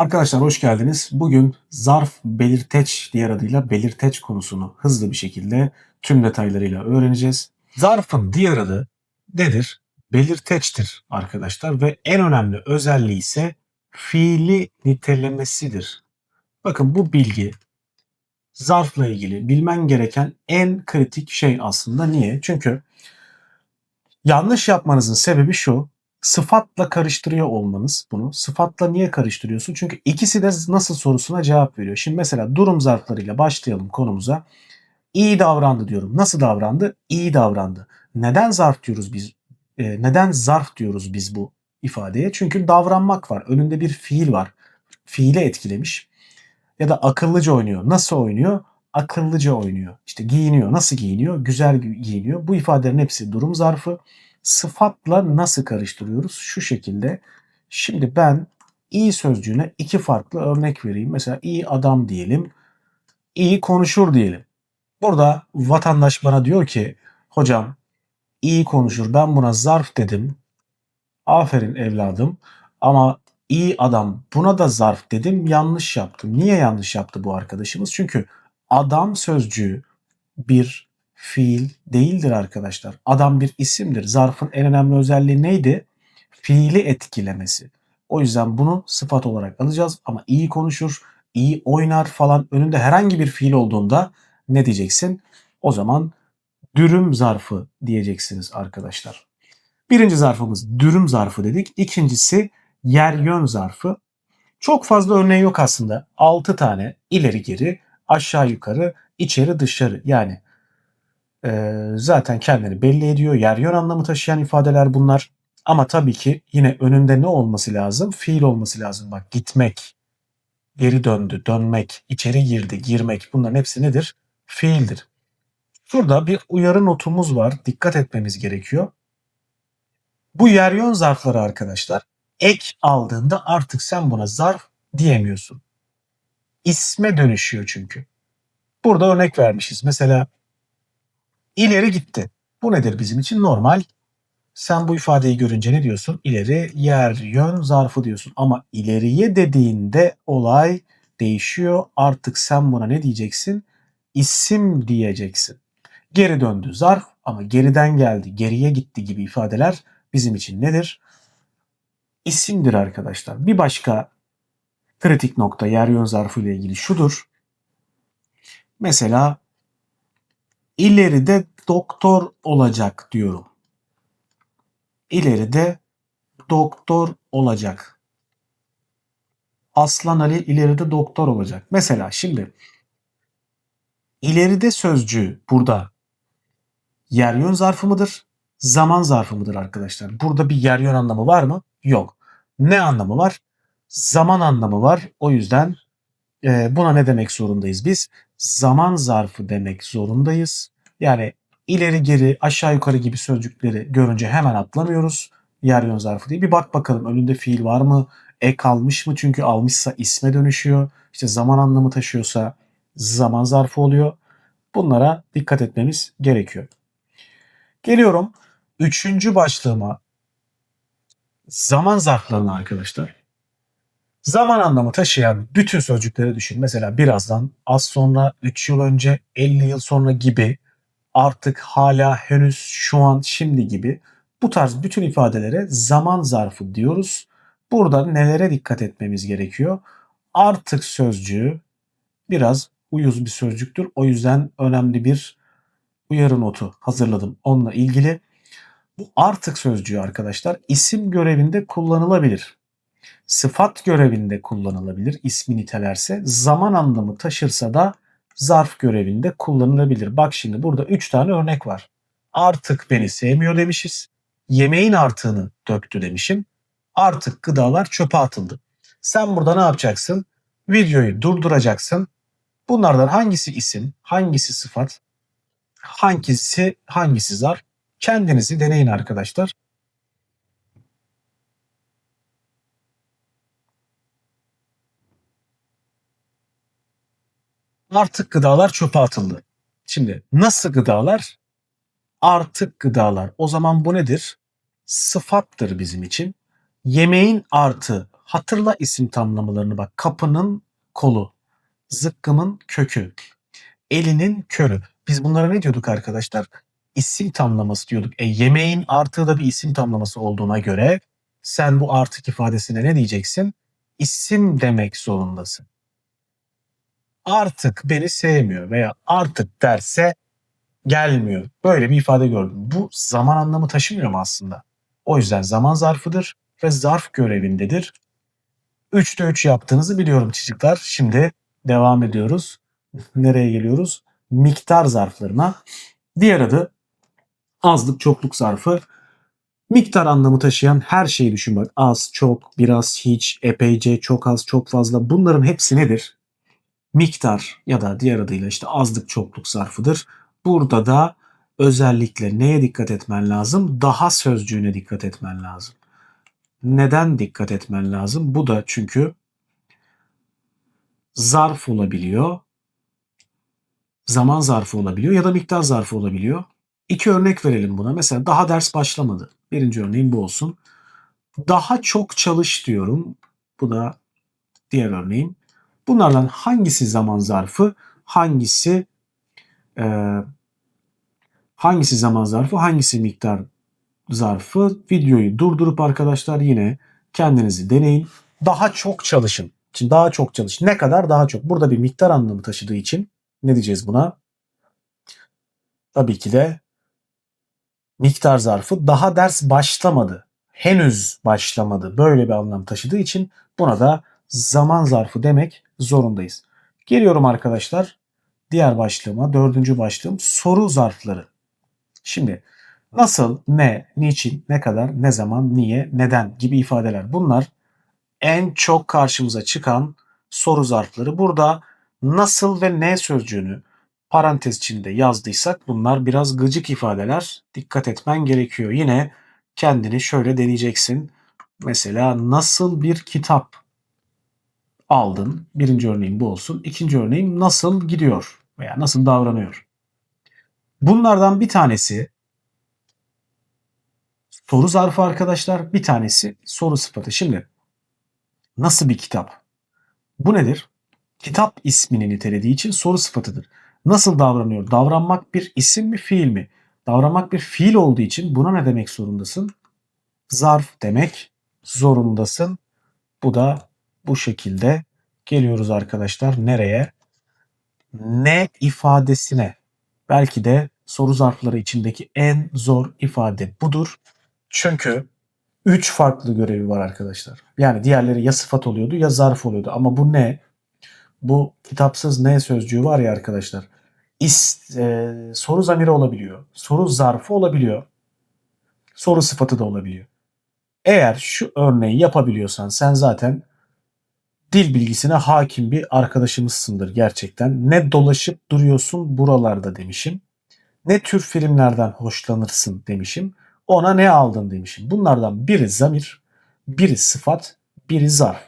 Arkadaşlar hoş geldiniz. Bugün zarf belirteç diğer adıyla belirteç konusunu hızlı bir şekilde tüm detaylarıyla öğreneceğiz. Zarfın diğer adı nedir? Belirteçtir arkadaşlar ve en önemli özelliği ise fiili nitelemesidir. Bakın bu bilgi zarfla ilgili bilmen gereken en kritik şey aslında. Niye? Çünkü yanlış yapmanızın sebebi şu sıfatla karıştırıyor olmanız bunu. Sıfatla niye karıştırıyorsun? Çünkü ikisi de nasıl sorusuna cevap veriyor. Şimdi mesela durum zarflarıyla başlayalım konumuza. İyi davrandı diyorum. Nasıl davrandı? İyi davrandı. Neden zarf diyoruz biz? E, neden zarf diyoruz biz bu ifadeye? Çünkü davranmak var. Önünde bir fiil var. Fiile etkilemiş. Ya da akıllıca oynuyor. Nasıl oynuyor? Akıllıca oynuyor. İşte giyiniyor. Nasıl giyiniyor? Güzel giyiniyor. Bu ifadelerin hepsi durum zarfı sıfatla nasıl karıştırıyoruz? Şu şekilde. Şimdi ben iyi sözcüğüne iki farklı örnek vereyim. Mesela iyi adam diyelim. iyi konuşur diyelim. Burada vatandaş bana diyor ki hocam iyi konuşur. Ben buna zarf dedim. Aferin evladım. Ama iyi adam buna da zarf dedim. Yanlış yaptım. Niye yanlış yaptı bu arkadaşımız? Çünkü adam sözcüğü bir fiil değildir arkadaşlar. Adam bir isimdir. Zarfın en önemli özelliği neydi? Fiili etkilemesi. O yüzden bunu sıfat olarak alacağız ama iyi konuşur, iyi oynar falan önünde herhangi bir fiil olduğunda ne diyeceksin? O zaman dürüm zarfı diyeceksiniz arkadaşlar. Birinci zarfımız dürüm zarfı dedik. İkincisi yer yön zarfı. Çok fazla örneği yok aslında. 6 tane ileri geri, aşağı yukarı, içeri dışarı. Yani e, zaten kendini belli ediyor. Yer yön anlamı taşıyan ifadeler bunlar. Ama tabii ki yine önünde ne olması lazım? Fiil olması lazım. Bak gitmek, geri döndü, dönmek, içeri girdi, girmek bunların hepsi nedir? Fiildir. Şurada bir uyarı notumuz var. Dikkat etmemiz gerekiyor. Bu yer yön zarfları arkadaşlar ek aldığında artık sen buna zarf diyemiyorsun. İsme dönüşüyor çünkü. Burada örnek vermişiz. Mesela ileri gitti. Bu nedir bizim için? Normal. Sen bu ifadeyi görünce ne diyorsun? İleri yer yön zarfı diyorsun. Ama ileriye dediğinde olay değişiyor. Artık sen buna ne diyeceksin? İsim diyeceksin. Geri döndü zarf ama geriden geldi, geriye gitti gibi ifadeler bizim için nedir? İsimdir arkadaşlar. Bir başka kritik nokta yer yön zarfı ile ilgili şudur. Mesela ileride doktor olacak diyorum. İleride doktor olacak. Aslan Ali ileride doktor olacak. Mesela şimdi ileride sözcüğü burada yer yön zarfı mıdır? Zaman zarfı mıdır arkadaşlar? Burada bir yer yön anlamı var mı? Yok. Ne anlamı var? Zaman anlamı var. O yüzden buna ne demek zorundayız biz? Zaman zarfı demek zorundayız. Yani ileri geri aşağı yukarı gibi sözcükleri görünce hemen atlamıyoruz. Yer yön zarfı diye. Bir bak bakalım önünde fiil var mı? Ek almış mı? Çünkü almışsa isme dönüşüyor. İşte zaman anlamı taşıyorsa zaman zarfı oluyor. Bunlara dikkat etmemiz gerekiyor. Geliyorum üçüncü başlığıma zaman zarflarına arkadaşlar. Zaman anlamı taşıyan bütün sözcükleri düşün. Mesela birazdan, az sonra, 3 yıl önce, 50 yıl sonra gibi, artık, hala, henüz, şu an, şimdi gibi bu tarz bütün ifadelere zaman zarfı diyoruz. Burada nelere dikkat etmemiz gerekiyor? Artık sözcüğü biraz uyuz bir sözcüktür. O yüzden önemli bir uyarı notu hazırladım onunla ilgili. Bu artık sözcüğü arkadaşlar isim görevinde kullanılabilir. Sıfat görevinde kullanılabilir ismi nitelerse. Zaman anlamı taşırsa da zarf görevinde kullanılabilir. Bak şimdi burada 3 tane örnek var. Artık beni sevmiyor demişiz. Yemeğin artığını döktü demişim. Artık gıdalar çöpe atıldı. Sen burada ne yapacaksın? Videoyu durduracaksın. Bunlardan hangisi isim, hangisi sıfat, hangisi hangisi zarf Kendinizi deneyin arkadaşlar. Artık gıdalar çöpe atıldı. Şimdi nasıl gıdalar? Artık gıdalar. O zaman bu nedir? Sıfattır bizim için. Yemeğin artı Hatırla isim tamlamalarını bak. Kapının kolu, zıkkımın kökü, elinin körü. Biz bunlara ne diyorduk arkadaşlar? İsim tamlaması diyorduk. E, yemeğin artığı da bir isim tamlaması olduğuna göre sen bu artık ifadesine ne diyeceksin? İsim demek zorundasın. Artık beni sevmiyor veya artık derse gelmiyor. Böyle bir ifade gördüm. Bu zaman anlamı taşımıyor mu aslında? O yüzden zaman zarfıdır ve zarf görevindedir. 3'te 3 yaptığınızı biliyorum çocuklar. Şimdi devam ediyoruz. Nereye geliyoruz? Miktar zarflarına. Diğer adı azlık çokluk zarfı. Miktar anlamı taşıyan her şeyi düşün bak. Az, çok, biraz, hiç, epeyce, çok az, çok fazla. Bunların hepsi nedir? Miktar ya da diğer adıyla işte azlık çokluk zarfıdır. Burada da özellikle neye dikkat etmen lazım? Daha sözcüğüne dikkat etmen lazım. Neden dikkat etmen lazım? Bu da çünkü zarf olabiliyor. Zaman zarfı olabiliyor ya da miktar zarfı olabiliyor. İki örnek verelim buna. Mesela daha ders başlamadı. Birinci örneğim bu olsun. Daha çok çalış diyorum. Bu da diğer örneğim. Bunlardan hangisi zaman zarfı, hangisi e, hangisi zaman zarfı, hangisi miktar zarfı? Videoyu durdurup arkadaşlar yine kendinizi deneyin. Daha çok çalışın. Şimdi daha çok çalış. Ne kadar daha çok. Burada bir miktar anlamı taşıdığı için ne diyeceğiz buna? Tabii ki de miktar zarfı daha ders başlamadı. Henüz başlamadı. Böyle bir anlam taşıdığı için buna da zaman zarfı demek zorundayız. Geliyorum arkadaşlar diğer başlığıma, dördüncü başlığım soru zarfları. Şimdi nasıl, ne, niçin, ne kadar, ne zaman, niye, neden gibi ifadeler. Bunlar en çok karşımıza çıkan soru zarfları. Burada nasıl ve ne sözcüğünü parantez içinde yazdıysak bunlar biraz gıcık ifadeler. Dikkat etmen gerekiyor. Yine kendini şöyle deneyeceksin. Mesela nasıl bir kitap aldın? Birinci örneğim bu olsun. İkinci örneğim nasıl gidiyor veya nasıl davranıyor? Bunlardan bir tanesi soru zarfı arkadaşlar. Bir tanesi soru sıfatı. Şimdi nasıl bir kitap? Bu nedir? Kitap ismini nitelediği için soru sıfatıdır. Nasıl davranıyor? Davranmak bir isim mi fiil mi? Davranmak bir fiil olduğu için buna ne demek zorundasın? Zarf demek zorundasın. Bu da bu şekilde geliyoruz arkadaşlar. Nereye? Ne ifadesine. Belki de soru zarfları içindeki en zor ifade budur. Çünkü 3 farklı görevi var arkadaşlar. Yani diğerleri ya sıfat oluyordu ya zarf oluyordu. Ama bu ne? Bu kitapsız ne sözcüğü var ya arkadaşlar. İs, e, soru zamiri olabiliyor. Soru zarfı olabiliyor. Soru sıfatı da olabiliyor. Eğer şu örneği yapabiliyorsan sen zaten dil bilgisine hakim bir arkadaşımızsındır gerçekten. Ne dolaşıp duruyorsun buralarda demişim. Ne tür filmlerden hoşlanırsın demişim. Ona ne aldın demişim. Bunlardan biri zamir, biri sıfat, biri zarf.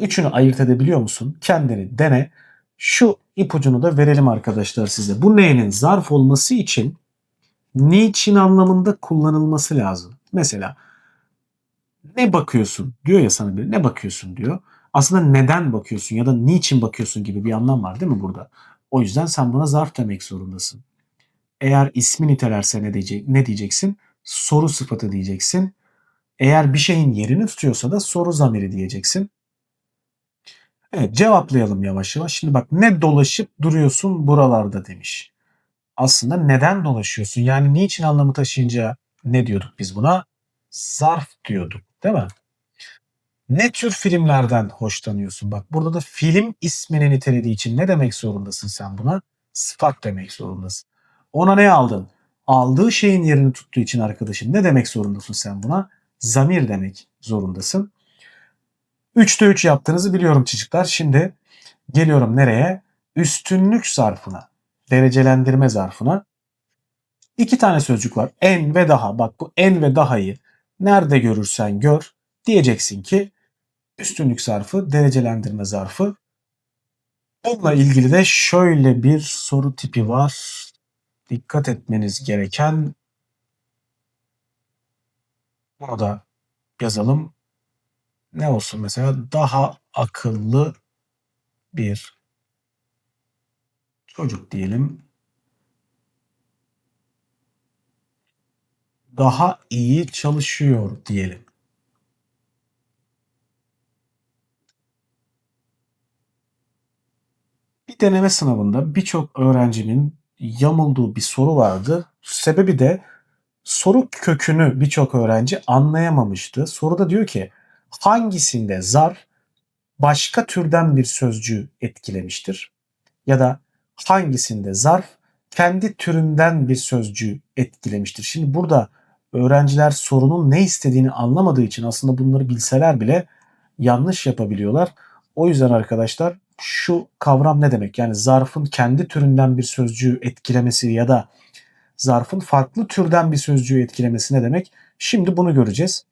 Üçünü ayırt edebiliyor musun? Kendini dene. Şu ipucunu da verelim arkadaşlar size. Bu neyin zarf olması için niçin anlamında kullanılması lazım. Mesela ne bakıyorsun diyor ya sana biri ne bakıyorsun diyor. Aslında neden bakıyorsun ya da niçin bakıyorsun gibi bir anlam var değil mi burada? O yüzden sen buna zarf demek zorundasın. Eğer ismi nitelerse ne, diyecek, ne diyeceksin? Soru sıfatı diyeceksin. Eğer bir şeyin yerini tutuyorsa da soru zamiri diyeceksin. Evet cevaplayalım yavaş yavaş. Şimdi bak ne dolaşıp duruyorsun buralarda demiş. Aslında neden dolaşıyorsun? Yani niçin anlamı taşıyınca ne diyorduk biz buna? Zarf diyorduk değil mi? Ne tür filmlerden hoşlanıyorsun? Bak burada da film ismini nitelediği için ne demek zorundasın sen buna? Sıfat demek zorundasın. Ona ne aldın? Aldığı şeyin yerini tuttuğu için arkadaşın ne demek zorundasın sen buna? Zamir demek zorundasın. 3'te 3 yaptığınızı biliyorum çocuklar. Şimdi geliyorum nereye? Üstünlük zarfına. Derecelendirme zarfına. İki tane sözcük var. En ve daha. Bak bu en ve daha'yı nerede görürsen gör. Diyeceksin ki üstünlük zarfı, derecelendirme zarfı. Bununla ilgili de şöyle bir soru tipi var. Dikkat etmeniz gereken bunu da yazalım. Ne olsun mesela daha akıllı bir çocuk diyelim. Daha iyi çalışıyor diyelim. Bir deneme sınavında birçok öğrencinin yamulduğu bir soru vardı. Sebebi de soru kökünü birçok öğrenci anlayamamıştı. Soruda diyor ki hangisinde zarf başka türden bir sözcüğü etkilemiştir? Ya da hangisinde zarf kendi türünden bir sözcüğü etkilemiştir? Şimdi burada öğrenciler sorunun ne istediğini anlamadığı için aslında bunları bilseler bile yanlış yapabiliyorlar. O yüzden arkadaşlar şu kavram ne demek? Yani zarfın kendi türünden bir sözcüğü etkilemesi ya da zarfın farklı türden bir sözcüğü etkilemesi ne demek? Şimdi bunu göreceğiz.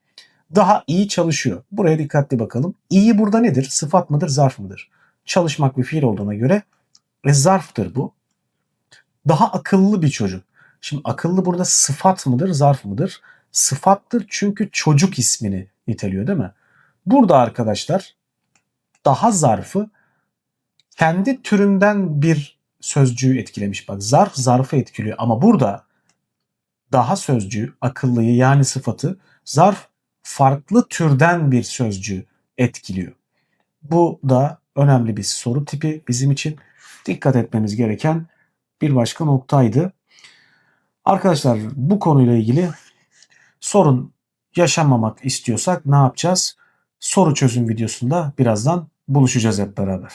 Daha iyi çalışıyor. Buraya dikkatli bakalım. İyi burada nedir? Sıfat mıdır, zarf mıdır? Çalışmak bir fiil olduğuna göre e, zarftır bu. Daha akıllı bir çocuk. Şimdi akıllı burada sıfat mıdır, zarf mıdır? Sıfattır çünkü çocuk ismini niteliyor değil mi? Burada arkadaşlar daha zarfı kendi türünden bir sözcüğü etkilemiş. Bak zarf zarfı etkiliyor ama burada daha sözcüğü, akıllıyı yani sıfatı zarf farklı türden bir sözcüğü etkiliyor. Bu da önemli bir soru tipi bizim için dikkat etmemiz gereken bir başka noktaydı. Arkadaşlar bu konuyla ilgili sorun yaşamamak istiyorsak ne yapacağız? Soru çözüm videosunda birazdan buluşacağız hep beraber.